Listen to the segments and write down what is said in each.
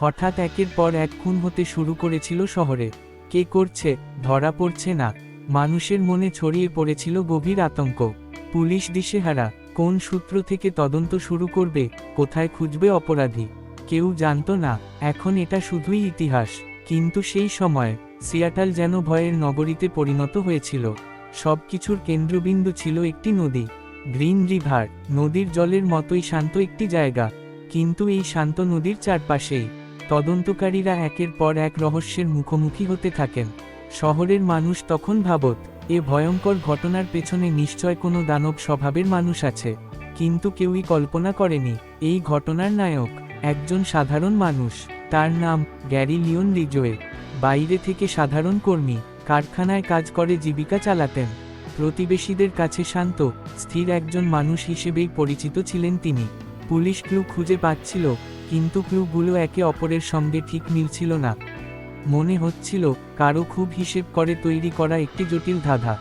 হঠাৎ একের পর এক খুন হতে শুরু করেছিল শহরে। কে করছে? ধরা পড়ছে না। মানুষের মনে ছড়িয়ে পড়েছিল গভীর আতঙ্ক। পুলিশ দিশেহারা। কোন সূত্র থেকে তদন্ত শুরু করবে? কোথায় খুঁজবে অপরাধী? কেউ জানতো না। এখন এটা শুধুই ইতিহাস। কিন্তু সেই সময়, সিয়াটাল যেন ভয়ের নগরীতে পরিণত হয়েছিল। সবকিছুর কেন্দ্রবিন্দু ছিল একটি নদী। গ্রিন রিভার, নদীর জলের মতোই শান্ত একটি জায়গা। কিন্তু এই শান্ত নদীর চারপাশেই তদন্তকারীরা একের পর এক রহস্যের মুখোমুখি হতে থাকেন। শহরের মানুষ তখন ভাবত, এ ভয়ঙ্কর ঘটনার পেছনে নিশ্চয় কোনো দানব স্বভাবের মানুষ আছে। কিন্তু কেউই কল্পনা করেনি, এই ঘটনার নায়ক একজন সাধারণ মানুষ। তার নাম গ্যারি লিওন রিজোয়ে। বাইরে থেকে সাধারণ কর্মী, কারখানায় কাজ করে জীবিকা চালাতেন। প্রতিবেশীদের কাছে শান্ত, স্থির একজন মানুষ হিসেবেই পরিচিত ছিলেন তিনি। পুলিশ ক্লু খুঁজে পাচ্ছিল কিন্তু ক্লুগুলো একে অপরের সঙ্গে ঠিক মিলছিল না। মনে হচ্ছিল কারও খুব হিসেব করে তৈরি করা একটি জটিল ধাঁধা।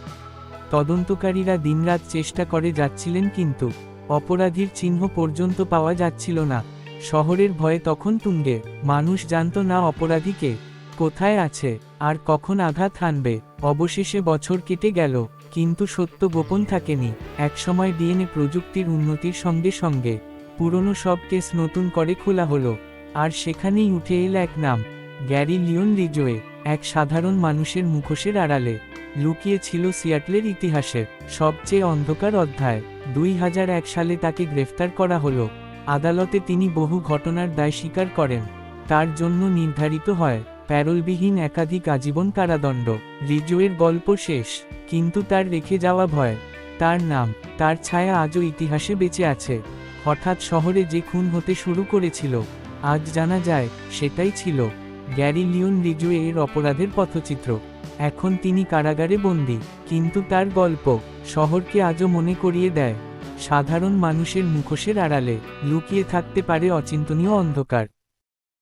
তদন্তকারীরা দিনরাত চেষ্টা করে যাচ্ছিলেন কিন্তু, অপরাধীর চিহ্ন পর্যন্ত পাওয়া যাচ্ছিল না। শহরের ভয়ে তখন তুঙ্গে, মানুষ জানত না অপরাধীকে কোথায় আছে, আর কখন আঘাত হানবে, অবশেষে বছর কেটে গেল, কিন্তু সত্য গোপন থাকেনি। একসময় ডিএনএ প্রযুক্তির উন্নতির সঙ্গে সঙ্গে পুরনো সব কেস নতুন করে খোলা হলো। আর সেখানেই উঠে এল এক নাম গ্যারি লিওন রিজোয়ে, এক সাধারণ মানুষের মুখোশের আড়ালে। লুকিয়ে ছিল সিয়াটলের ইতিহাসের সবচেয়ে অন্ধকার অধ্যায়। দুই হাজার এক সালে তাকে গ্রেফতার করা হলো। আদালতে তিনি বহু ঘটনার দায় স্বীকার করেন। তার জন্য নির্ধারিত হয়, প্যারলবিহীন একাধিক আজীবন কারাদণ্ড। রিজোয়ের গল্প শেষ, কিন্তু তার রেখে যাওয়া ভয়। তার নাম, তার ছায়া আজও ইতিহাসে বেঁচে আছে। হঠাৎ শহরে যে খুন হতে শুরু করেছিল, আজ জানা যায় সেটাই ছিল গ্যারি লিওন রিজুয়ে এর অপরাধের পথচিত্র। এখন তিনি কারাগারে বন্দী, কিন্তু তার গল্প শহরকে আজও মনে করিয়ে দেয়। সাধারণ মানুষের মুখোশের আড়ালে লুকিয়ে থাকতে পারে অচিন্তনীয় অন্ধকার।